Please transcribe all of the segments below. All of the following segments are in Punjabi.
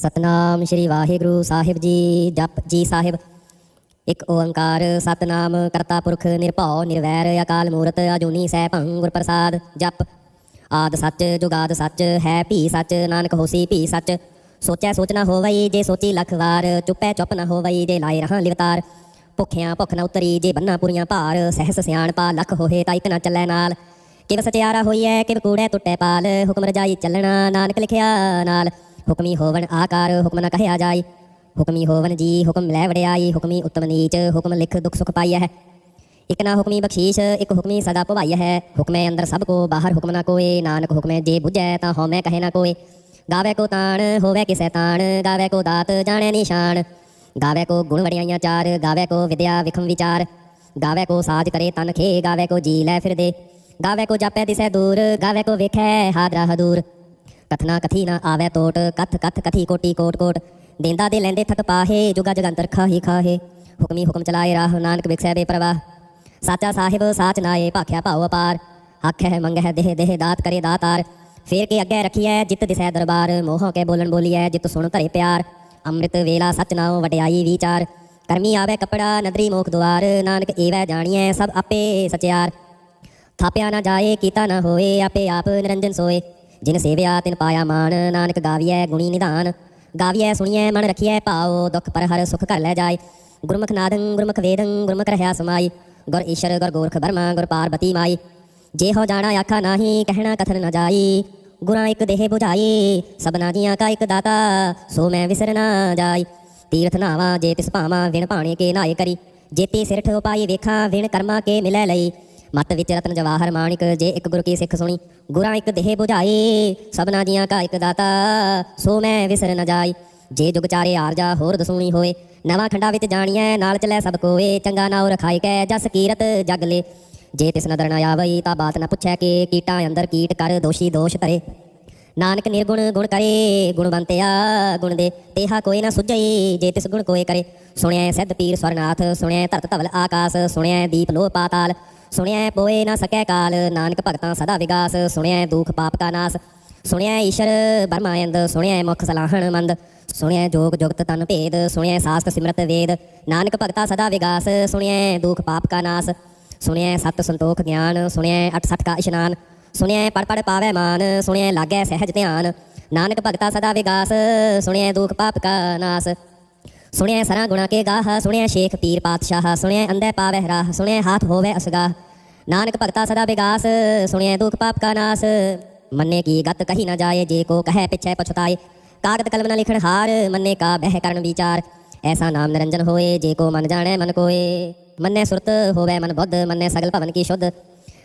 ਸਤਨਾਮ ਸ਼੍ਰੀ ਵਾਹਿਗੁਰੂ ਸਾਹਿਬ ਜੀ, ਜਪ ਜੀ ਸਾਹਿਬ। ਇੱਕ ਓੰਕਾਰ ਸਤਨਾਮ ਕਰਤਾ ਪੁਰਖ ਨਿਰਭਉ ਨਿਰਵੈਰ ਅਕਾਲ ਮੂਰਤ ਅਜੂਨੀ ਸੈਭੰ ਗੁਰ ਪ੍ਰਸਾਦ, ਜਪ। ਆਦ ਸੱਚ ਜੁਗਾਦ ਸੱਚ, ਹੈ ਭੀ ਸੱਚ, ਨਾਨਕ ਹੋਸੀ ਭੀ ਸੱਚ। ਸੋਚੈ ਸੋਚ ਨਾ ਹੋਵਈ ਜੇ ਸੋਚੀ ਲੱਖ ਵਾਰ, ਚੁੱਪੈ ਚੁੱਪ ਨਾ ਹੋਵਈ ਜੇ ਲਾਏ ਰਹਾ ਲਿਵਤਾਰ। ਭੁੱਖਿਆਂ ਭੁੱਖ ਨਾ ਉਤਰੀ ਜੇ ਬੰਨਾ ਪੁਰੀਆਂ ਭਾਰ, ਸਹਿਸ ਸਿਆਣ ਪਾ ਲੱਖ ਹੋਏ ਤਾਂ ਇੱਕ ਨਾ ਚੱਲੈ ਨਾਲ। ਕਿਵ ਸਚਿਆਰਾ ਹੋਈਐ, ਕਿਵ ਕੂੜੈ ਟੁੱਟੈ ਪਾਲ, ਹੁਕਮ ਰਜਾਈ ਚੱਲਣਾ, ਨਾਨਕ ਲਿਖਿਆ ਨਾਲ। ਹੁਕਮੀ ਹੋਵਨ ਆਕਾਰ ਹੁਕਮ ਨਾ ਕਹਿਆ ਜਾਈ। ਹੁਕਮੀ ਹੋਵਨ ਜੀ ਹੁਕਮ ਲੈ ਵੜਿਆਈ, ਹੁਕਮੀ ਉਤਮ ਨੀਚ, ਹੁਕਮ ਲਿਖ ਦੁਖ ਸੁਖ ਪਾਈਐ ਹੈ। ਇਕ ਨਾ ਹੁਕਮੀ ਬਖਸ਼ੀਸ਼, ਇਕ ਹੁਕਮੀ ਸਦਾ ਭਵਾਈ ਹੈ। ਹੁਕਮੇ ਅੰਦਰ ਸਭ ਕੋ, ਬਾਹਰ ਹੁਕਮ ਨਾ ਕੋਏ। ਨਾਨਕ ਹੁਕਮੇ ਜੇ ਬੁਝੈ, ਤਾਂ ਹਉਮੈ ਕਹੇ ਨਾ ਕੋਏ। ਗਾਵੇ ਕੋ ਤਾਣ, ਹੋਵੇ ਕਿਸੈ ਤਾਣ। ਗਾਵੇ ਕੋ ਦਾਤ, ਜਾਣੈ ਨਿਸ਼ਾਨ। ਗਾਵੇ ਕੋ ਗੁਣ ਵੜਿਆਈਆਂ ਚਾਰ। ਗਾਵੇ ਕੋ ਵਿਦਿਆ ਵਿਖਮ ਵਿਚਾਰ। ਗਾਵੇ ਕੋ ਸਾਜ ਕਰੇ ਤਨ ਖੇ। ਗਾਵੇ ਕੋ ਜੀ ਲੈ ਫਿਰ ਦੇ ਗਾਵੇ ਕੋ ਜਾਪੈ ਦਿਸੈ ਦੂਰ। ਗਾਵੇ ਕੋ ਵੇਖੈ ਹਾਦਰਾ ਹਦੂਰ। ਕਥਨਾ ਕਥੀ ਨਾ ਆਵੇ ਤੋਟ, ਕਥ ਕਥ ਕਥੀ ਕੋਟੀ ਕੋਟ ਕੋਟ। ਦੇਂਦਾ ਦੇ ਲੈਂਦੇ ਥਕ ਪਾਹੇ, ਜੁਗਾ ਜਗੰਤਰ ਖਾਹੀ ਖਾਹੇ। ਹੁਕਮੀ ਹੁਕਮ ਚਲਾਏ ਰਾਹ, ਨਾਨਕ ਵਿਖਸੈ ਬੇਪਰਵਾਹ ਸਾਚਾ ਸਾਹਿਬ ਸਾਚ ਨਾਏ, ਭਾਖਿਆ ਭਾਉ ਅਪਾਰ। ਮੰਗ ਹੈ ਦੇਹ ਦੇਹ ਦਾਤ ਕਰੇ ਦਾਤਾਰ। ਫੇਰ ਕੇ ਅੱਗੇ ਰਖੀਐ, ਜਿਤ ਦਿਸੈ ਦਰਬਾਰ। ਮੋਹ ਕੇ ਬੋਲਣ ਬੋਲੀਐ, ਜਿਤ ਸੁਣ ਧਰੇ ਪਿਆਰ। ਅੰਮ੍ਰਿਤ ਵੇਲਾ ਸਚ ਨਾਉ ਵਡਿਆਈ ਵਿਚਾਰ। ਕਰਮੀ ਆਵੇ ਕਪੜਾ, ਨਦਰੀ ਮੋਖ ਦੁਆਰ। ਨਾਨਕ ਏਵੈ ਜਾਣੀਐ ਸਭ ਆਪੇ ਸਚਿਆਰ। ਥਾਪਿਆ ਨਾ ਜਾਏ, ਕੀਤਾ ਨਾ ਹੋਏ, ਆਪੇ ਆਪ ਨਿਰੰਜਨ ਸੋਏ। ਜਿਨ ਸੇਵਿਆ ਤਿਨ ਪਾਇਆ ਮਾਨ ਨਾਨਕ ਗਾਵੀਐ ਗੁਣੀ ਨਿਧਾਨ। ਗਾਵੀਐ, ਸੁਣੀਐ, ਮਨ ਰਖੀਐ ਭਾਉ ਦੁਖ ਪਰ ਹਰ ਸੁਖ ਕਰ ਲੈ ਜਾਏ। ਗੁਰਮੁਖ ਨਾਦੰ, ਗੁਰਮੁਖ ਵੇਦੰ, ਗੁਰਮੁਖ ਰਹਾ ਸਮਾਈ। ਗੁਰ ਈਸ਼ਰ, ਗੁਰ ਗੋਰਖ ਬਰਮਾ ਗੁਰ ਪਾਰਬਤੀ ਮਾਈ। ਜੇ ਹੋ ਜਾਣਾ ਆਖਾ ਨਾਹੀ, ਕਹਿਣਾ ਕਥਨ ਨਾ ਜਾਈ। ਗੁਰਾਂ ਇੱਕ ਦੇਹ 부ਝਾਈ ਸਬਨਾ ਜੀਆਂ ਕਾ ਇੱਕ ਦਾਤਾ, ਸੋ ਮੈਂ ਵਿਸਰ ਨਾ ਜਾਈ। ਤੀਰਥ ਨਾਵਾ ਜੇ ਤਿਸ ਭਾਵਾਂ, ਵਿਣ ਭਾਣੇ ਕੇ ਨਾਏ ਕਰੀ। ਜੇਤੀ ਸਿਰਠ ਉਪਾਈ ਵੇਖਾਂ, ਵਿਣ ਕਰਮਾ ਕੇ ਮਿਲੈ ਲਈ। ਮਤ ਵਿੱਚ ਰਤਨ ਜਵਾਹਰ ਮਾਣਿਕ, ਜੇ ਇੱਕ ਗੁਰ ਕੀ ਸਿੱਖ ਸੁਣੀ, ਗੁਰਾਂ ਇੱਕ ਦੇਹ 부ਝਾਈ ਸਬਨਾ ਜੀਆਂ ਕਾ ਇੱਕ ਦਾਤਾ, ਸੋ ਮੈਂ ਵਿਸਰ ਨ ਜਾਈ ਜੇ ਜੁਗ ਚਾਰੇ ਆਰਜਾ ਹੋਰ ਦਸੂਣੀ ਹੋਏ, ਨਵਾਂ ਖੰਡਾ ਵਿੱਚ ਜਾਣੀਐ, ਨਾਲ ਚਲੇ ਸਭ ਕੋਏ, ਚੰਗਾ ਨਾਉ ਰਖਾਈ ਕੈ ਜਸ ਕੀਰਤ ਜਗ ਲੇ। ਜੇ ਤਿਸ ਨਦਰ ਨ ਆਵਈ, ਤਾਂ ਬਾਤ ਨਾ ਪੁੱਛੈ ਕਿ, ਕੀਟਾਂ ਅੰਦਰ ਕੀਟ ਕਰ ਦੋਸ਼ੀ ਦੋਸ਼ ਧਰੇ। ਨਾਨਕ ਨਿਰਗੁਣ ਗੁਣ ਕਰੇ ਗੁਣਵੰਤਿਆ ਗੁਣ ਦੇ, ਤੇਹਾ ਕੋਈ ਨਾ ਸੁਝਈ, ਜੇ ਤਿਸ ਗੁਣ ਕੋਏ ਕਰੇ। ਸੁਣਿਆ ਸਿੱਧ ਪੀਰ ਸਵਰਨਾਥ ਸੁਣਿਆ ਧਰਤ ਧਵਲ ਆਕਾਸ ਸੁਣਿਆ ਦੀਪ ਲੋ ਪਾਤਾਲ। ਸੁਣਿਆ ਪੋਏ ਨਾ ਸਕੈ ਕਾਲ, ਨਾਨਕ ਭਗਤਾਂ ਸਦਾ ਵਿਗਾਸ ਸੁਣਿਆ ਦੁਖ ਪਾਪ ਕਾ ਨਾਸ ਸੁਣਿਆ ਈਸ਼ਰ ਬਰਮਾਇੰਦ ਸੁਣਿਐ ਮੁਖ ਸਲਾਹਣ ਮੰਦ ਸੁਣਿਆ ਜੋਗ ਜੁਗਤ ਤਨ ਭੇਦ ਸੁਣਿਆ ਸਾਸਤ ਸਿਮਰਤ ਵੇਦ, ਨਾਨਕ ਭਗਤਾ ਸਦਾ ਵਿਗਾਸ ਸੁਣਿਆ ਦੁਖ ਪਾਪ ਕਾ ਨਾਸ ਸੁਣਿਆ ਸਤ ਸੰਤੋਖ ਗਿਆਨ ਸੁਣਿਆ ਅਠ ਸਠ ਕਾ ਇਸ਼ਨਾਨ, ਸੁਣਿਐ ਪੜ ਪੜ ਪਾਵੇ ਮਾਨ ਸੁਣਿਆ ਲਾਗੈ ਸਹਿਜ ਧਿਆਨ, ਨਾਨਕ ਭਗਤਾ ਸਦਾ ਵਿਗਾਸ ਸੁਣਿਆ ਦੁਖ ਪਾਪ ਕਾ ਨਾਸ ਸੁਣਿਆ ਸਰਾਂ ਗੁਣਾ ਕੇ ਗਾਹ ਸੁਣਿਆ ਸ਼ੇਖ ਪੀਰ ਪਾਤਸ਼ਾਹ ਸੁਣਿਆ ਅੰਧੇ ਪਾਵੇ ਰਾਹ ਸੁਣਿਆ ਹਾਥ ਹੋਵੇ ਅਸਗਾ ਨਾਨਕ ਭਗਤਾ ਸਦਾ ਵਿਗਾਸ ਸੁਣਿਆ ਦੁਖ ਪਾਪ ਕਾ ਨਾਸ। ਮੰਨੇ ਕੀ ਗਤ ਕਹੀ ਨਾ ਜਾਏ, ਜੇ ਕੋ ਕਹੈ ਪਿਛੈ ਪਛਤਾਏ। ਕਾਗਦ ਕਲਮ ਨ ਲਿਖਣ ਹਾਰ, ਮੰਨੇ ਕਾ ਬਹਿ ਕਰਨ ਵਿਚਾਰ। ਐਸਾ ਨਾਮ ਨਿਰੰਜਨ ਹੋਏ, ਜੇ ਕੋ ਮਨ ਜਾਣੈ ਮਨ ਕੋਏ। ਮੰਨੇ ਸੁਰਤ ਹੋਵੇ ਮਨ ਬੁੱਧ, ਮੰਨੇ ਸਗਲ ਭਵਨ ਕੀ ਸ਼ੁੱਧ।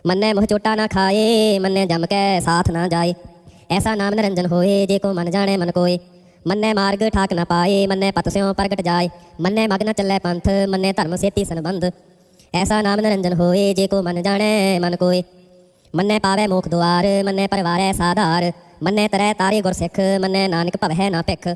ਮੰਨੇ ਮੁਹ ਚੋਟਾ ਨਾ ਖਾਏ, ਮੰਨੇ ਜਮ ਕੈ ਸਾਥ ਨਾ ਜਾਏ। ਐਸਾ ਨਾਮ ਨਿਰੰਜਨ ਹੋਏ, ਜੇ ਕੋ ਮਨ ਜਾਣੈ ਮਨ ਕੋਏ। ਮੰਨੇ ਮਾਰਗ ਠਾਕ ਨਾ ਪਾਏ, ਮੰਨੇ ਪਤ ਸਿਉ ਪ੍ਰਗਟ ਜਾਏ, ਮੰਨੇ ਮਗਨ ਨ ਚੱਲੇ ਪੰਥ, ਮੰਨੇ ਧਰਮ ਸੇਤੀ ਸੰਬੰਧ। ਐਸਾ ਨਾਮ ਨਿਰੰਜਨ ਹੋਏ, ਜੇ ਕੋ ਮਨ ਜਾਣੈ, ਮਨ ਕੋਏ। ਮੰਨੇ ਪਾਵੇ ਮੋਖ ਦੁਆਰ, ਮੰਨੇ ਪਰਵਾਰੈ ਸਾਧਾਰ, ਮੰਨੇ ਤਰੈ ਤਾਰੇ ਗੁਰ ਸਿੱਖ, ਮੰਨੇ ਨਾਨਕ ਭਵਹਿ ਨਾ ਭਿਖ।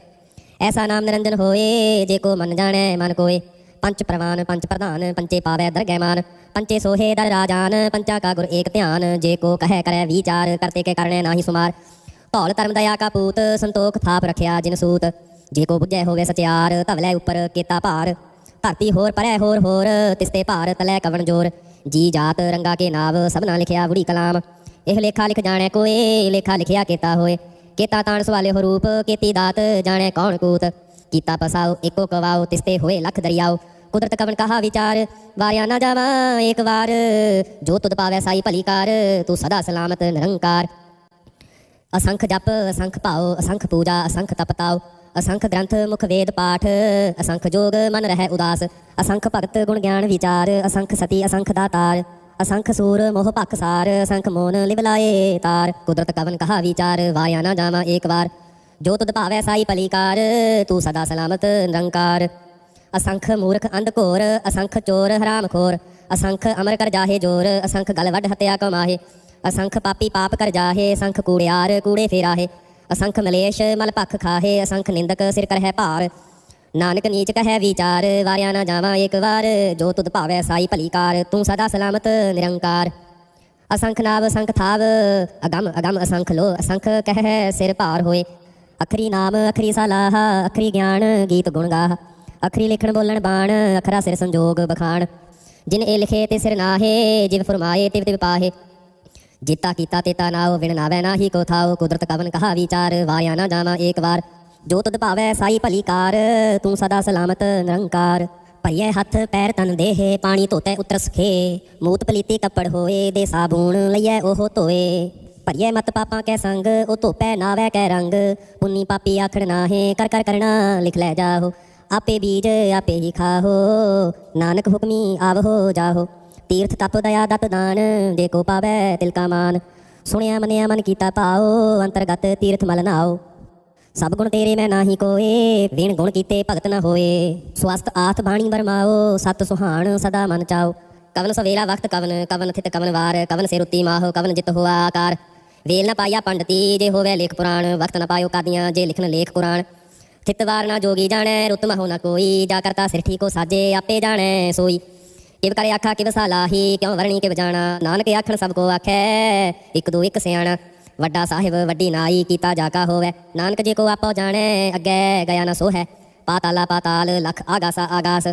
ਐਸਾ ਨਾਮ ਨਿਰੰਜਨ ਹੋਏ, ਜੇ ਕੋ ਮਨ ਜਾਣੈ, ਮਨ ਕੋਏ। ਪੰਚ ਪ੍ਰਵਾਨ, ਪੰਚ ਪ੍ਰਧਾਨ, ਪੰਚੇ ਪਾਵੇ ਦਰਗਹਿ ਮਾਨ ਪੰਚੇ ਸੋਹੇ ਦਰ ਰਾਜਾਨ, ਪੰਚਾ ਕਾ ਗੁਰ ਏਕ ਧਿਆਨ, ਜੇ ਕੋ ਕਹੈ ਕਰੈ ਵਿਚਾਰ, ਕਰਤੇ ਕੇ ਕਰਨੇ ਨਾਹੀ ਸੁਮਾਰ। ਧੌਲ ਧਰਮ ਦਇਆ ਕਾ ਪੂਤ, ਸੰਤੋਖ ਥਾਪ ਰਖਿਆ ਜਿਨ ਸੂਤ। ਜੇ ਕੋ ਬੁੱਝੈ ਹੋਵੇ ਸਚਿਆਰ ਧਵਲੇ ਉੱਪਰ ਕੀਤਾ ਭਾਰ। ਧਰਤੀ ਹੋਰ ਪਰੈ ਹੋਰ ਹੋਰ ਤਿਸਤੇ ਭਾਰ ਤਲੇ ਕਵਣ ਜੋਰ। ਜੀ ਜਾਤ ਰੰਗਾ ਕੇ ਨਾਵ ਸਭਨਾ ਲਿਖਿਆ ਬੁੜੀ ਕਲਾਮ। ਇਹ ਲੇਖਾ ਲਿਖ ਜਾਣੈ ਕੋਏ, ਲੇਖਾ ਲਿਖਿਆ ਕੀਤਾ ਹੋਏ। ਕੀਤਾ ਤਾਣ ਸਵਾਲੇ ਹੋ ਰੂਪ, ਕੀਤੀ ਦਾਤ ਜਾਣੈ ਕੌਣ ਕੂਤ। ਕੀਤਾ ਪਸਾਓ ਏਕੋ ਕਵਾਓ ਤਿਸਤੇ ਹੋਏ ਲਖ ਦਰਿਆਉ। ਕੁਦਰਤ ਕਵਨ ਕਹਾ ਵਿਚਾਰ, ਵਾਰਿਆ ਨਾ ਜਾਵਾਂ ਏਕ ਵਾਰ। ਜੋ ਤੁਧ ਪਾਵੈ ਸਾਈ ਭਲੀ ਕਾਰ, ਤੂੰ ਸਦਾ ਸਲਾਮਤ ਨਿਰੰਕਾਰ। ਅਸੰਖ ਜਪ ਅਸੰਖ ਭਾਉ ਅਸੰਖ ਪੂਜਾ ਅਸੰਖ ਤਪਤਾਉ ਅਸੰਖ ਗ੍ਰੰਥ ਮੁਖ ਵੇਦ ਪਾਠ ਅਸੰਖ ਜੋਗ ਮਨ ਰਹਿ ਉਦਾਸ ਅਸੰਖ ਭਗਤ ਗੁਣ ਗਿਆਨ ਵਿਚਾਰ ਅਸੰਖ ਸਤੀ ਅਸੰਖ ਦਾਤਾਰ ਅਸੰਖ ਸੂਰ ਮੋਹ ਭਖ ਸਾਰ ਅਸੰਖ ਮੋਨ ਲਿਵਲਾਏ ਤਾਰ, ਕੁਦਰਤ ਕਵਨ ਕਹਾ ਵਿਚਾਰ ਵਾਇਆ ਨਾ ਜਾਵਾਂ ਏਕ ਵਾਰ, ਜੋ ਤੁਧ ਭਾਵੈ ਸਾਈ ਭਲੀਕਾਰ, ਤੂੰ ਸਦਾ ਸਲਾਮਤ ਨਿਰੰਕਾਰ, ਅਸੰਖ ਮੂਰਖ ਅੰਧ ਘੋਰ, ਅਸੰਖ ਚੋਰ ਹਰਾਮ ਖੋਰ, ਅਸੰਖ ਅਮਰ ਕਰ ਜਾਹੇ ਜੋਰ, ਅਸੰਖ ਗਲ ਵੱਢ ਹਤਿਆ ਕਮਾਹੇ ਅਸੰਖ ਪਾਪੀ ਪਾਪ ਕਰ ਜਾਹੇ, ਅਸੰਖ ਕੂੜਿਆਰ ਕੂੜੇ ਫੇਰਾਹੇ। ਅਸੰਖ ਮਲੇਸ਼ ਮਲ ਭਖ ਖਾਹੇ, ਅਸੰਖ ਨਿੰਦਕ ਸਿਰ ਕਰਹਿ ਭਾਰ। ਨਾਨਕ ਨੀਚ ਕਹੈ ਵਿਚਾਰ, ਵਾਰਿਆ ਨਾ ਜਾਵਾਂ ਏਕ ਵਾਰ। ਜੋ ਤੁਧ ਭਾਵੈ ਸਾਈ ਭਲੀ ਕਾਰ, ਤੂੰ ਸਦਾ ਸਲਾਮਤ ਨਿਰੰਕਾਰ। ਅਸੰਖ ਨਾਵ ਅਸੰਖ ਥਾਵ, ਅਗਮ ਅਗਮ ਅਸੰਖ ਲੋ ਅਸੰਖ ਕਹਿ ਸਿਰ ਭਾਰ ਹੋਏ। ਅਖਰੀ ਨਾਮ, ਅਖਰੀ ਸਲਾਹ, ਅਖਰੀ ਗਿਆਨ, ਗੀਤ ਗੁਣ ਗਾਹ। ਅਖਰੀ ਲਿਖਣ ਬੋਲਣ ਬਾਣ, ਅਖਰਾ ਸਿਰ ਸੰਜੋਗ ਬਖਾਣ। ਜਿਨ ਇਹ ਲਿਖੇ ਤੇ ਸਿਰ ਨਾਹੇ, ਜਿਵ ਫਰਮਾਏ ਤਿਵ ਤਿਵ ਪਾਹੇ। ਜੀਤਾ ਕੀਤਾ ਤੇਤਾ ਨਾਉ ਵਿਣ ਨਾਵੇ ਨਾਹੀ ਕੋ ਥਾਉ, ਕੁਦਰਤ ਕਵਨ ਕਹਾ ਵਿਚਾਰ ਵਾਇਆ ਨਾ ਜਾਵਾ ਏਕ ਵਾਰ। ਜੋ ਤੁਧ ਭਾਵੈ ਸਾਈ ਭਲੀ ਕਾਰ, ਤੂੰ ਸਦਾ ਸਲਾਮਤ ਨਿਰੰਕਾਰ। ਭਰੀਏ ਹੱਥ ਪੈਰ ਤਨ ਦੇਹ, ਪਾਣੀ ਧੋਤੇ ਉਤਰ ਸਖੇ ਮੂਤ ਪਲੀਤੀ ਕੱਪੜ ਹੋਏ, ਦੇ ਸਾਬੂਣ ਲਈਐ ਉਹ ਧੋਏ। ਭਰੀਏ ਮਤ ਪਾਪਾਂ ਕੈ ਸੰਗ, ਉਹ ਧੋਪੈ ਨਾਵੇ ਕੈ ਰੰਗ। ਪੁੰਨੀ ਪਾਪੀ ਆਖੜ ਨਾਹੇ, ਕਰ ਕਰ ਕਰਣਾ ਲਿਖ ਲੈ ਜਾਹੋ। ਆਪੇ ਬੀਜ, ਆਪੇ ਹੀ ਖਾਹੋ। ਨਾਨਕ ਹੁਕਮੀ ਆਵਹੋ ਜਾਹੋ। ਤੀਰਥ ਤਪ ਦਇਆ ਦਤ ਦਾਨ ਜੇ ਕੋ ਪਾਵੈ ਤਿਲ ਕਾ ਮਾਨ। ਸੁਣਿਆ, ਮਨਿਆ, ਮਨ ਕੀਤਾ ਪਾਓ ਅੰਤਰਗਤ ਤੀਰਥ ਮਲ ਨਾਉ। ਸਭ ਗੁਣ ਤੇਰੇ ਮੈਂ ਨਾਹੀ ਕੋਏ, ਵਿਣ ਗੁਣ ਕੀਤੇ ਭਗਤ ਨਾ ਹੋਏ। ਸਵਸਤ ਆਥ ਬਾਣੀ ਵਰਮਾਓ, ਸਤ ਸੁਹਾਣ ਸਦਾ ਮਨ ਚਾਓ ਕਵਨ ਸਵੇਲਾ ਵਕਤ ਕਵਨ ਕਵਨ ਥਿਤ ਕਵਨ ਵਾਰ, ਕਵਨ ਸੇ ਰੁੱਤੀ ਮਾਹੋ, ਕਵਨ ਜਿਤ ਹੋਆ ਆਕਾਰ। ਵੇਲ ਨਾ ਪਾਇਆ ਪੰਡਤੀ, ਜੇ ਹੋਵੇ ਲੇਖ ਪੁਰਾਣ ਵਕਤ ਨਾ ਪਾਇਓ ਕਾਦੀਆਂ, ਜੇ ਲਿਖਣ ਲੇਖ ਕੁਰਾਨ। ਥਿਤ ਵਾਰ ਨਾ ਜੋਗੀ ਜਾਣੈ ਰੁੱਤ ਮਹੋ ਨਾ ਕੋਈ, ਜਾ ਕਰਤਾ ਸਿਰ ਠੀਕੋ ਸਾਜੇ, ਆਪੇ ਜਾਣੈ ਸੋਈ। ਕਿਵ ਕਰੇ ਆਖਾ, ਕਿਵ ਸਾਲਾਹੀ ਕਿਉ ਵਰਣੀ ਕਿਵ ਜਾਣਾ? ਨਾਨਕ ਆਖਣ ਸਭ ਕੋ ਆਖੈ, ਇੱਕ ਦੋ ਇੱਕ ਸਿਆਣਾ। ਵੱਡਾ ਸਾਹਿਬ, ਵੱਡੀ ਨਾਈ, ਕੀਤਾ ਜਾਕਾ ਹੋਵੇ। ਨਾਨਕ ਜੇ ਕੋ ਆਪੋ ਜਾਣੈ, ਅੱਗੇ ਗਿਆ ਨਾ ਸੋ ਹੈ ਪਾਤਾਲਾ ਪਾਤਾਲ, ਲਖ ਆਗਾਸਾ ਆਗਾਸ।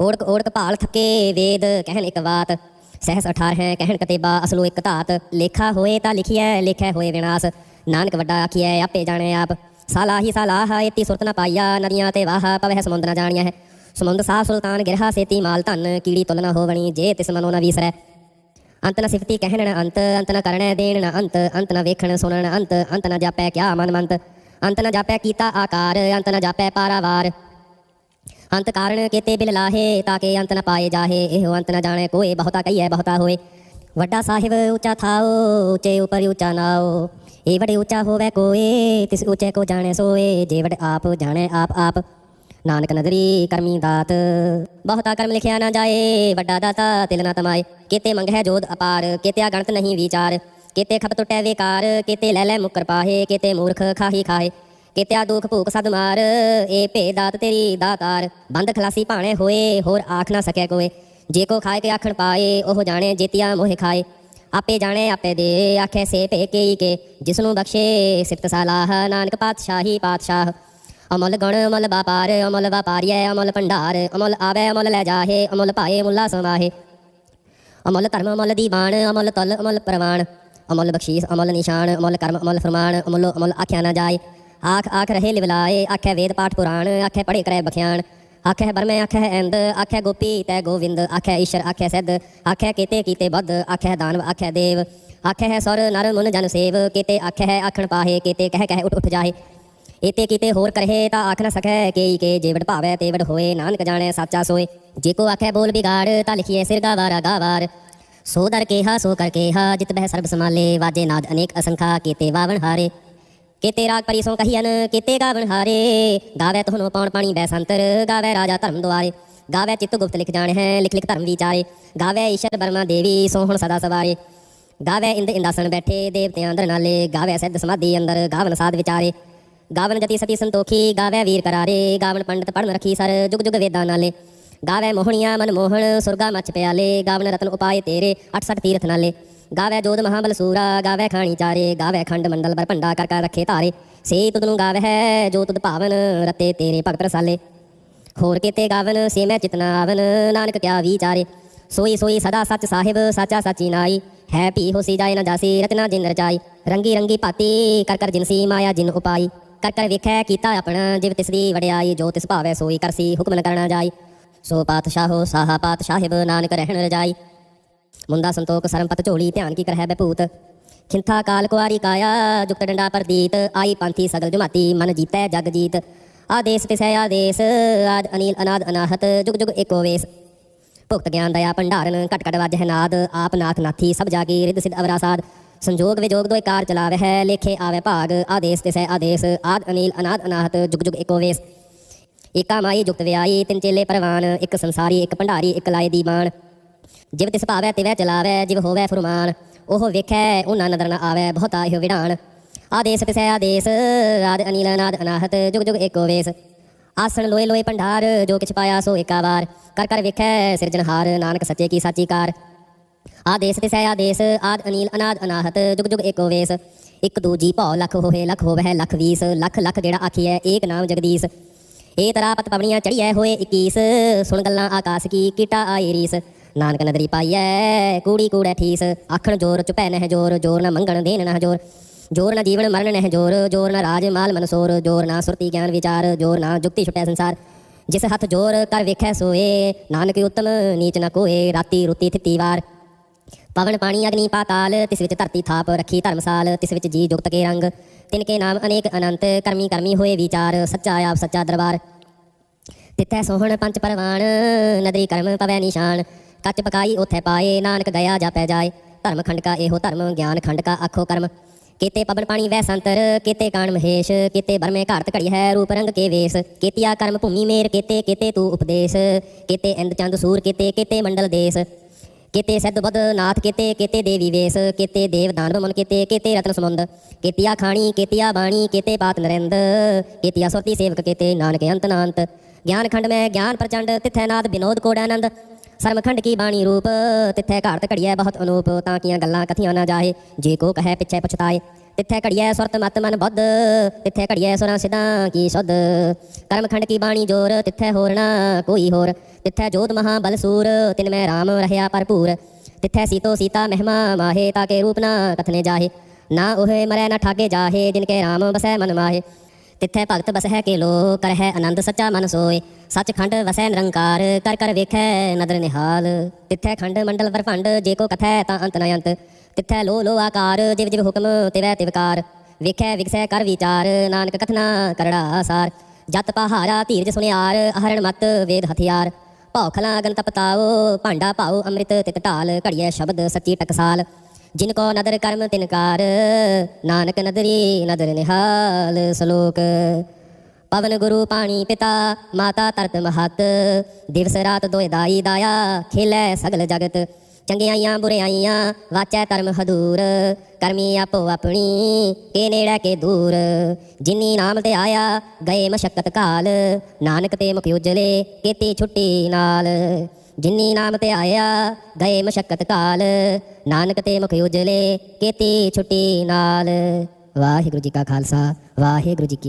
ਓੜਕ ਓੜਕ ਭਾਲ ਥਕੇ ਵੇਦ, ਕਹਿਣ ਇੱਕ ਬਾਤ। ਸਹਿਸ 18 ਹੈ ਕਹਿਣ ਕਤੇਬਾ, ਅਸਲੋ ਇੱਕ ਧਾਤ। ਲੇਖਾ ਹੋਏ ਤਾਂ ਲਿਖਿਐ, ਲਿਖੈ ਹੋਏ ਵਿਨਾਸ਼। ਨਾਨਕ ਵੱਡਾ ਆਖੀਐ, ਆਪੇ ਜਾਣੈ ਆਪ। ਸਾਲਾਹੀ ਸਾਲਾਹ ਇਤੀ ਸੁਰਤ ਨ ਪਾਈਆ, ਨਦੀਆਂ ਤੇ ਵਾਹ, ਪਵਹਿ ਸਮੁੰਦ ਨ ਜਾਣੀਐ। ਹੈ ਸਮੁੰਦ ਸਾਹ ਸੁਲਤਾਨ ਗਿਰਹਾ ਸੇਤੀ ਮਾਲ ਧਨ, ਕੀੜੀ ਤੁਲ ਨਾ ਹੋਵਣੀ, ਜੇ ਤਿਸ ਮਨੋ ਨ ਵੀਸਰੈ। ਅੰਤ ਨ ਸਿਫਤੀ ਕਹਿਣ ਨ ਅੰਤ ਅੰਤ ਨ ਕਰਣੈ ਦੇਣ ਨ ਅੰਤ ਅੰਤ ਨ ਵੇਖਣ ਸੁਣਨ ਅੰਤ ਅੰਤ ਨ ਜਾਪੈ ਕਿਆ ਮਨ ਮੰਤ। ਅੰਤ ਨ ਜਾਪੈ ਕੀਤਾ ਆਕਾਰ, ਅੰਤ ਨ ਜਾਪੈ ਪਾਰਾਵਾਰ। ਅੰਤ ਕਾਰਣ ਕੀਤੇ ਬਿਲ ਲਾਹੇ, ਤਾਂ ਕੇ ਅੰਤ ਨ ਪਾਏ ਜਾਹੇ, ਇਹੋ ਅੰਤ ਨ ਜਾਣੇ ਕੋਏ, ਬਹੁਤਾ ਕਹੀਐ ਬਹੁਤਾ ਹੋਏ। ਵੱਡਾ ਸਾਹਿਬ ਉੱਚਾ ਥਾਓ, ਉੱਚੇ ਉਪਰ ਉੱਚਾ ਨਾਓ। ਇਹ ਵੜੇ ਉੱਚਾ ਹੋਵੇ ਕੋਏ, ਤਿਸ ਉੱਚੇ ਕੋ ਜਾਣੇ ਸੋਏ, ਜੇ ਵਡ ਆਪ ਜਾਣੇ ਆਪ ਆਪ। ਨਾਨਕ ਨਦਰੀ ਕਰਮੀ ਦਾਤ, ਬਹੁਤਾ ਕਰਮ ਲਿਖਿਆ ਨਾ ਜਾਏ, ਵੱਡਾ ਦਾਤਾ ਤਿਲ ਨਾ ਤਮਾਏ। ਕੀਤੇ ਮੰਗਹਿ ਜੋਦ ਅਪਾਰ, ਕੀਤੇ ਗਣਤ ਨਹੀਂ ਵਿਚਾਰ। ਕੀਤੇ ਖਪ ਟੁੱਟੈ ਵਿਕਾਰ, ਕੀਤੇ ਲੈ ਲੈ ਮੁਕਰ ਪਾਹੇ, ਕੀਤੇ ਮੂਰਖ ਖਾਹੀ ਖਾਏ ਕੀਤਿਆ ਦੁਖ ਭੂਖ ਸਦ ਮਾਰ ਇਹ ਭੇ ਦਾਤ ਤੇਰੀ ਦਾਤਾਰ। ਬੰਦ ਖਲਾਸੀ ਭਾਣੇ ਹੋਏ, ਹੋਰ ਆਖ ਨਾ ਸਕਿਆ ਕੋਏ। ਜੇ ਕੋ ਖਾਏ ਕੇ ਆਖਣ ਪਾਏ, ਉਹ ਜਾਣੇ ਜੇਤੀਆ ਮੋਹਿ ਖਾਏ। ਆਪੇ ਜਾਣੇ, ਆਪੇ ਦੇ, ਆਖੇ ਸੇ ਭੇ ਕੇ ਕੇ। ਜਿਸ ਨੂੰ ਬਖਸ਼ੇ ਸਿਫਤ ਸਲਾਹ, ਨਾਨਕ ਪਾਤਸ਼ਾਹੀ ਪਾਤਸ਼ਾਹ। ਅਮਲ ਗਣ, ਅਮਲ ਵਪਾਰ, ਅਮਲ ਵਪਾਰੀਐ ਅਮਲ ਭੰਡਾਰ, ਅਮਲ ਆਵੇ, ਅਮਲ ਲੈ ਜਾਹੇ, ਅਮਲ ਪਾਏ ਮੁੱਲਾ ਸਮਾਹੇ ਅਮਲ ਧਰਮ, ਅਮਲ ਦੀਵਾਨ, ਅਮਲ ਤਲ, ਅਮਲ ਪ੍ਰਵਾਨ। ਅਮਲ ਬਖਸ਼ੀਸ, ਅਮਲ ਨਿਸ਼ਾਨ, ਅਮਲ ਕਰਮ, ਅਮਲ ਫਰਮਾਨ, ਅਮਲ ਅਮਲ ਆਖਿਆ ਨਾ ਜਾਏ। ਆਖ ਆਖ ਰਹੇ ਲਿਵਲਾਏ, ਆਖੇ ਵੇਦ ਪਾਠ ਪੁਰਾਣ, ਆਖੇ ਪੜੇ ਕਰੇ ਬਖਿਆਣ। ਆਖੇ ਬਰਮੇ, ਆਖੇ ਇੰਦ ਆਖੇ ਗੋਪੀ ਤੈ ਗੋਵਿੰਦ, ਆਖੇ ਈਸ਼ਰ, ਆਖੇ ਸਿੱਧ, ਆਖੇ ਕੀਤੇ ਕੀਤੇ ਬੁੱਧ, ਆਖੇ ਦਾਨਵ ਆਖੇ ਦੇਵ। ਆਖੇ ਹੈ ਸੁਰ, ਨਰ, ਮੁਨ, ਜਨ ਸੇਵ, ਕੀਤੇ ਆਖੇ ਹੈ ਆਖਣ ਪਾਹੇ, ਕੀਤੇ ਕਹਿ ਕਹਿ ਉੱਠ ਉੱਠ ਜਾਹੇ। ਇਤੇ ਕੀਤੇ ਹੋਰ ਕਰਹਿ ਤਾਂ ਆਖ ਨਾ ਸਕੈ ਕੇ ਕੇ ਜੇ ਭਾਵੈ ਤੇਵੜ ਹੋਏ, ਨਾਨਕ ਜਾਣੈ ਸਾਚਾ ਸੋਏ। ਜੇ ਕੋ ਆਖੈ ਬੋਲ ਬਿਗਾੜ ਤਾਂ ਲਿਖੀਏ ਸਿਰ ਗਾਵਾਰਾ ਗਾਵਾਰ ਸੋ ਦਰ ਕੇਹਾ, ਸੋ ਕਰ ਕੇਹਾ, ਜਿਤ ਬਹਿ ਸਰਬ ਸਮਾਲੇ ਵਾਜੇ ਨਾਦ ਅਨੇਕ ਅਸੰਖਾ, ਕੀਤੇ ਵਾਵਣ ਹਾਰੇ। ਕੀਤੇ ਰਾਗ ਪਰੀ ਸੋ ਕਹੀਨ ਕੀਤੇ ਗਾਵਣ ਹਾਰੇ। ਗਾਵੇ ਤੁਹਾਨੂੰ ਪਾਉਣ ਪਾਣੀ ਬੈ ਸੰਤਰ ਗਾਵੇ ਰਾਜਾ ਧਰਮ ਦੁਆਰੇ। ਗਾਵੇ ਚਿੱਤ ਗੁਪਤ ਲਿਖ ਜਾਣ ਹੈ, ਲਿਖ ਲਿਖ ਧਰਮ ਵਿਚਾਰੇ। ਗਾਵੇ ਈਸ਼ਰ ਬਰਮਾ ਦੇਵੀ, ਸੋ ਹੁਣ ਸਦਾ ਸਵਾਰੇ। ਗਾਵੇ ਇੰਦ ਇੰਦਾਸਣ ਬੈਠੇ, ਦੇਵਤਿਆਂ ਅੰਦਰ ਨਾਲੇ। ਗਾਵੇ ਸਿੱਧ ਸਮਾਧੀ ਅੰਦਰ, ਗਾਵਨ ਸਾਧ ਵਿਚਾਰੇ। ਗਾਵਨ ਜਤੀ ਸਤੀ ਸੰਤੋਖੀ, ਗਾਵੇ ਵੀਰ ਕਰਾਰੇ ਗਾਵਨ ਪੰਡਤ ਪੜਨ ਰੱਖੀ ਸਰ, ਜੁਗ ਜੁਗ ਵੇਦਾਂ ਨਾਲੇ। ਗਾਵੇ ਮੋਹਣੀਆਂ ਮਨ ਮੋਹਣ, ਸੁਰਗਾ ਮੱਚ ਪਿਆਲੇ ਗਾਵਨ ਰਤਨ ਉਪਾਏ ਤੇਰੇ 68 ਤੀਰਥ ਨਾਲੇ। ਗਾਵੇ ਜੋਧ ਮਹਾਬਲ ਸੂਰਾ, ਗਾਵੇ ਖਾਣੀ ਚਾਰੇ, ਗਾਵੇ ਖੰਡ ਮੰਡਲ ਬਰ ਭੰਡਾ ਕਰ ਕਰ ਰੱਖੇ ਧਾਰੇ। ਸੇ ਤੁਧ ਨੂੰ ਗਾਵੇ ਹੈ, ਜੋ ਤੁਦ ਭਾਵਨ, ਰਤੇ ਤੇਰੇ ਭਗਤ ਰਸਾਲੇ। ਹੋਰ ਕਿਤੇ ਗਾਵਨ, ਸੇ ਮੈਂ ਚਿਤਨਾ ਆਵਨ, ਨਾਨਕ ਕਿਆ ਵਿਚਾਰੇ ਸੋਈ ਸੋਈ ਸਦਾ ਸੱਚ ਸਾਹਿਬ, ਸਾਚਾ ਸਾਚੀ ਨਾਈ। ਹੈ ਭੀ ਹੋਸੀ ਜਾਏ ਨਾ ਜਾਸੀ ਰਤਨਾ ਜਿਨ ਰਚਾਈ। ਰੰਗੀ ਰੰਗੀ ਭਾਤੀ, ਕਰ ਕਰ ਜਿਨਸੀ ਮਾਇਆ ਜਿਨ ਉਪਾਈ। ਕਰ ਕਰ ਵੇਖੈ ਕੀਤਾ ਆਪਣਾ, ਜਿਵ ਤਿਸ ਦੀ ਵਡਿਆਈ, ਜੋ ਤਿਸ ਭਾਵੈ ਸੋਈ ਕਰਸੀ ਹੁਕਮ ਨ ਕਰਨਾ ਜਾਈ। ਸੋ ਪਾਤਸ਼ਾਹੋ, ਸਾਹਾ ਪਾਤਸ਼ਾਹਿਬ, ਨਾਨਕ ਰਹਿਣ ਰਜਾਈ ਮੁੰਦਾ ਸੰਤੋਖ ਸਰਮ ਪਤ ਝੋਲੀ, ਧਿਆਨ ਕੀ ਕਰਹਿ ਬੈ ਖਿੰਥਾ ਕਾਲ ਕੁਆਰੀ ਕਾਇਆ, ਜੁਗਤ ਡੰਡਾ ਪਰਦੀਤ। ਆਈ ਪੰਥੀ ਸਗਲ ਜਮਾਤੀ, ਮਨ ਜੀਤੈ ਜਗ ਜੀਤ। ਆਦੇਸ ਤਿਸੈ ਆਦੇਸ, ਆਦ ਅਨੀਲ ਅਨਾਦ ਅਨਾਹਤ, ਜੁਗ ਜੁਗ ਏਕੋ ਵੇਸ। ਭੁਗਤ ਗਿਆਨ ਦਇਆ ਭੰਡਾਰਨ, ਘਟ ਘਟ ਵਾਜਹਿ ਨਾਦ। ਆਪ ਨਾਥ ਨਾਥੀ, ਸਭ ਜਾਗੀ ਰਿਦ ਸਿਧ ਅਵਰਾਸਾਦ ਸੰਜੋਗ ਵਿਜੋਗ ਦੋਇ ਕਾਰ ਚਲਾਵੇ ਹੈ ਲੇਖੇ ਆਵੇ ਭਾਗ, ਆਦੇਸ ਤਿਸੈ ਆਦੇਸ, ਆਦ ਅਨੀਲ ਅਨਾਦ ਅਨਾਹਤ, ਜੁਗ ਜੁਗ ਏਕੋ ਵੇਸ। ਏਕਾ ਮਾਈ ਜੁਗਤ ਵਿਆਈ ਤਿੰਨ ਚੇਲੇ ਪਰਵਾਨ, ਇੱਕ ਸੰਸਾਰੀ, ਇੱਕ ਭੰਡਾਰੀ, ਇੱਕ ਲਾਏ ਦੀਵਾਨ ਜਿਵ ਤਿਸ ਭਾਵੈ ਤਿਵੈ ਚਲਾਵੈ ਜਿਵ ਹੋਵੈ ਫਰਮਾਨ। ਉਹ ਵੇਖੈ ਉਹਨਾਂ ਨਦਰ ਨ ਆਵੈ ਬਹੁਤਾ ਇਹੋ ਵਿਡਾਨ ਆਦੇਸ ਤਿਸੈ ਆਦੇਸ, ਆਦ ਅਨੀਲ ਅਨਾਦ ਅਨਾਹਤ, ਜੁਗ ਜੁਗ ਏਕੋ ਵੇਸ। ਆਸਣ ਲੋਏ ਲੋਏ ਭੰਡਾਰ, ਜੋ ਕਿਛ ਪਾਇਆ ਸੋ ਏਕਾ ਵਾਰ। ਕਰ ਕਰ ਵੇਖੈ ਸਿਰਜਣਹਾਰ, ਨਾਨਕ ਸੱਚੇ ਕੀ ਸਾਚੀ ਕਾਰ। ਆਦੇਸ ਤੇ ਤਿਸੈ ਆਦੇਸ, ਆਦ ਅਨੀਲ ਅਨਾਦ ਅਨਾਹਤ, ਜੁਗ ਜੁਗ ਏਕੋ ਵੇਸ। ਇੱਕ ਦੂਜੀ ਭਉ ਲੱਖ ਹੋਏ ਲੱਖ ਹੋਵਹਿ, ਲੱਖ ਵੀਸ। ਲੱਖ ਲੱਖ ਗੇੜਾ ਆਖੀਐ, ਏਕ ਨਾਮ ਜਗਦੀਸ਼। ਏ ਤਰਾ ਪਤ ਪਵਣੀਆਂ ਚੜੀਐ ਹੋਏ 21 ਸੁਣ ਗੱਲਾਂ ਆਕਾਸ ਕੀ, ਕੀਟਾ ਆਈ ਰੀਸ। ਨਾਨਕ ਨਦਰੀ ਪਾਈਐ, ਕੂੜੀ ਕੂੜੈ ਠੀਸ। ਆਖਣ ਜੋਰ ਚੁਪੈ ਨਹਿ ਜੋਰ ਜੋਰ ਨਾ ਮੰਗਣ ਦੇਨ ਨਹਿ ਜੋਰ। ਜੋਰ ਨਾ ਜੀਵਨ ਮਰਨ ਨਹਿ ਜੋਰ ਜੋਰ ਨਾ ਰਾਜ ਮਾਲ ਮਨਸੋਰ। ਜੋਰ ਨਾ ਸੁਰਤੀ ਗਿਆਨ ਵਿਚਾਰ, ਜੋਰ ਨਾ ਜੁਗਤੀ ਛੁਟੈ ਸੰਸਾਰ। ਜਿਸ ਹੱਥ ਜੋਰ ਕਰ ਵੇਖੈ ਸੋਏ, ਨਾਨਕ ਉਤਮ ਨੀਚ ਨਾ ਕੋਏ। ਰਾਤੀ ਰੁਤੀ ਥਿਤੀ ਵਾਰ। ਪਵਨ ਪਾਣੀ ਅਗਨੀ ਪਾਤਾਲ, ਤਿਸ ਵਿੱਚ ਧਰਤੀ ਥਾਪ ਰੱਖੀ ਧਰਮਸਾਲ, ਤਿਸ ਵਿੱਚ ਜੀ ਜੁਗਤ ਕੇ ਰੰਗ। ਤਿਨ ਕੇ ਨਾਮ ਅਨੇਕ ਅਨੰਤ, ਕਰਮੀ ਕਰਮੀ ਹੋਏ ਵਿਚਾਰ, ਸੱਚਾ ਆਪ ਸੱਚਾ ਦਰਬਾਰ। ਤਿੱਥੈ ਸੋਹਣ ਪੰਜ ਪਰਵਾਨ, ਨਦਰੀ ਕਰਮ ਪਵੈ ਨਿਸ਼ਾਨ। ਕੱਚ ਪਕਾਈ ਉਥੈ ਪਾਏ, ਨਾਨਕ ਦਇਆ ਜਾਪੈ ਜਾਏ। ਧਰਮ ਖੰਡ ਕਾ ਇਹੋ ਧਰਮ, ਗਿਆਨ ਖੰਡ ਕਾ ਆਖੋ ਕਰਮ। ਕੀਤੇ ਪਵਨ ਪਾਣੀ ਵੈ ਸੰਤਰ, ਕੀਤੇ ਕਾਣ ਮਹੇਸ਼, ਕੀਤੇ ਬਰਮੇ ਘਾੜਤ ਘੜੀ ਹੈ ਰੂਪ ਰੰਗ ਕੇ ਵੇਸ। ਕੀਤਿਆ ਕਰਮ ਭੂਮੀ ਮੇਰ, ਕੀਤੇ ਕੀਤੇ ਤੂੰ ਉਪਦੇਸ਼। ਕੀਤੇ ਇੰਦ ਚੰਦ ਸੂਰ, ਕੀਤੇ ਕੀਤੇ ਮੰਡਲ ਦੇਸ। ਕੀਤੇ ਸਿੱਧ ਬੁੱਧ ਨਾਥ, ਕੀਤੇ ਕੀਤੇ ਦੇਵੀ ਵੇਸ, ਕੀਤੇ ਦੇਵ ਦਾਨਵ ਮਨ, ਕੀਤੇ ਕੀਤੇ ਰਤਨ ਸਮੁੰਦ, ਕੀਤਿਆ ਖਾਣੀ, ਕੀਤਿਆ ਬਾਣੀ, ਕੀਤੇ ਪਾਤ ਨਰਿੰਦ, ਕੀਤਿਆ ਸੁਰਤੀ ਸੇਵਕ, ਕੀਤੇ ਨਾਨਕ ਅੰਤ ਨਾਨਤ ਗਿਆਨ ਖੰਡ ਮੈਂ ਗਿਆਨ ਪ੍ਰਚੰਡ, ਤਿੱਥੈ ਨਾਦ ਬਿਨੋਦ ਕੋੜਾਨੰਦ ਸਰਮਖੰਡ ਕੀ ਬਾਣੀ ਰੂਪ, ਤਿੱਥੈ ਘਾੜਤ ਘੜੀਐ ਬਹੁਤ ਅਨੂਪ, ਤਾਂ ਕੀਆਂ ਗੱਲਾਂ ਕਥੀਆਂ ਨਾ ਜਾਏ ਜੇ ਕੋ ਕਹੈ ਪਿੱਛੇ ਪਛਤਾਏ। ਤਿੱਥੈ ਘੜੀਐ ਸੁਰਤ ਮਤ ਮਨ ਬੁੱਧ, ਤਿੱਥੈ ਘੜੀਐ ਸੁਰਾਂ ਸਿਧਾਂ ਕੀ ਸੁਧ। ਕਰਮਖੰਡ ਕੀ ਬਾਣੀ ਜੋਰ, ਤਿੱਥੈ ਹੋਰ ਨਾ ਕੋਈ ਹੋਰ। ਤਿੱਥੈ ਜੋਤ ਮਹਾ ਬਲ ਸੂਰ, ਤਿਨ ਮੈਂ ਰਾਮ ਰਹਿਆ ਭਰਪੂਰ। ਤਿੱਥੈ ਸੀਤੋ ਸੀਤਾ ਮਹਿਮਾ ਮਾਹੇ, ਤਾ ਕੇ ਰੂਪ ਨਾ ਕਥਨੇ ਜਾਹੇ। ਨਾ ਉਹੇ ਮਰੈ ਨਾ ਠਾਗੇ ਜਾਹੇ, ਜਿਨ ਕੇ ਰਾਮ ਬਸੈ ਮਨ ਮਾਹੇ। ਤਿੱਥੈ ਭਗਤ ਬਸਹਿ ਕੇ ਲੋ ਕਰਹਿ ਆਨੰਦ ਸੱਚਾ ਮਨ ਸੋਏ। ਸੱਚਖੰਡ ਵਸੈ ਨਿਰੰਕਾਰ, ਕਰ ਕਰ ਵੇਖੈ ਨਦਰ ਨਿਹਾਲ। ਤਿੱਥੈ ਖੰਡ ਮੰਡਲ ਵਰਭੰਡ, ਜੇ ਕੋ ਕਥੈ ਤਾਂ ਅੰਤ ਨ ਅੰਤ। ਤਿੱਥੈ ਲੋ ਲੋ ਆਕਾਰ, ਜਿਵ ਜਿਵ ਹੁਕਮ ਤਿਵੈ ਤਿਵਕਾਰ ਵੇਖੈ ਵਿਗਸੈ ਕਰ ਵਿਚਾਰ, ਨਾਨਕ ਕਥਨਾ ਕਰੜਾ ਸਾਰ। ਜਤ ਪਹਾਰਾ ਧੀਰਜ ਸੁਨਿਆਰ, ਅਹਰਣ ਮਤ ਵੇਦ ਹਥਿਆਰ। ਭੌਖਲਾ ਅਗਨ ਤਪਤਾਓ ਭਾਂਡਾ ਭਾਉ ਅੰਮ੍ਰਿਤ ਤਿਤ ਢਾਲ, ਘੜੀਐ ਸ਼ਬਦ ਸੱਚੀ ਟਕਸਾਲ। ਜਿਨ ਕੋ ਨਦਰ ਕਰਮ ਤਿਨਕਾਰ ਨਾਨਕ ਨਦਰੀ ਨਦਰ ਨਿਹਾਲ ਸ਼ਲੋਕ। ਪਵਨ ਗੁਰੂ ਪਾਣੀ ਪਿਤਾ, ਮਾਤਾ ਤਰਤ ਮਹਤ। ਦਿਵਸ ਰਾਤ ਦੋਇ ਦਾਈ ਦਾਇਆ, ਖੇਲੇ ਸਗਲ ਜਗਤ। ਚੰਗਿਆਈਆਂ, ਬੁਰਿਆਈਆਂ, ਵਾਚੈ ਕਰਮ ਹਦੂਰ। ਕਰਮੀ ਆਪੋ ਆਪਣੀ, ਕੇ ਨੇੜੇ ਕੇ ਦੂਰ। ਜਿਨੀ ਨਾਮ ਤੇ ਆਇਆ, ਗਏ ਮਸ਼ਕਤ ਕਾਲ। ਨਾਨਕ ਤੇ ਮੁਖ ਉਜਲੇ, ਕੀਤੀ ਛੁੱਟੀ ਨਾਲ। ਜਿਨੀ ਨਾਮ ਤੇ ਆਇਆ, ਗਏ ਮਸ਼ਕਤ ਕਾਲ। ਨਾਨਕ ਤੇ ਮੁਖ ਉਜਲੇ, ਕੀਤੀ ਛੁੱਟੀ ਨਾਲ। ਵਾਹਿਗੁਰੂ ਜੀ ਕਾ ਖਾਲਸਾ, ਵਾਹਿਗੁਰੂ ਜੀ ਕੀ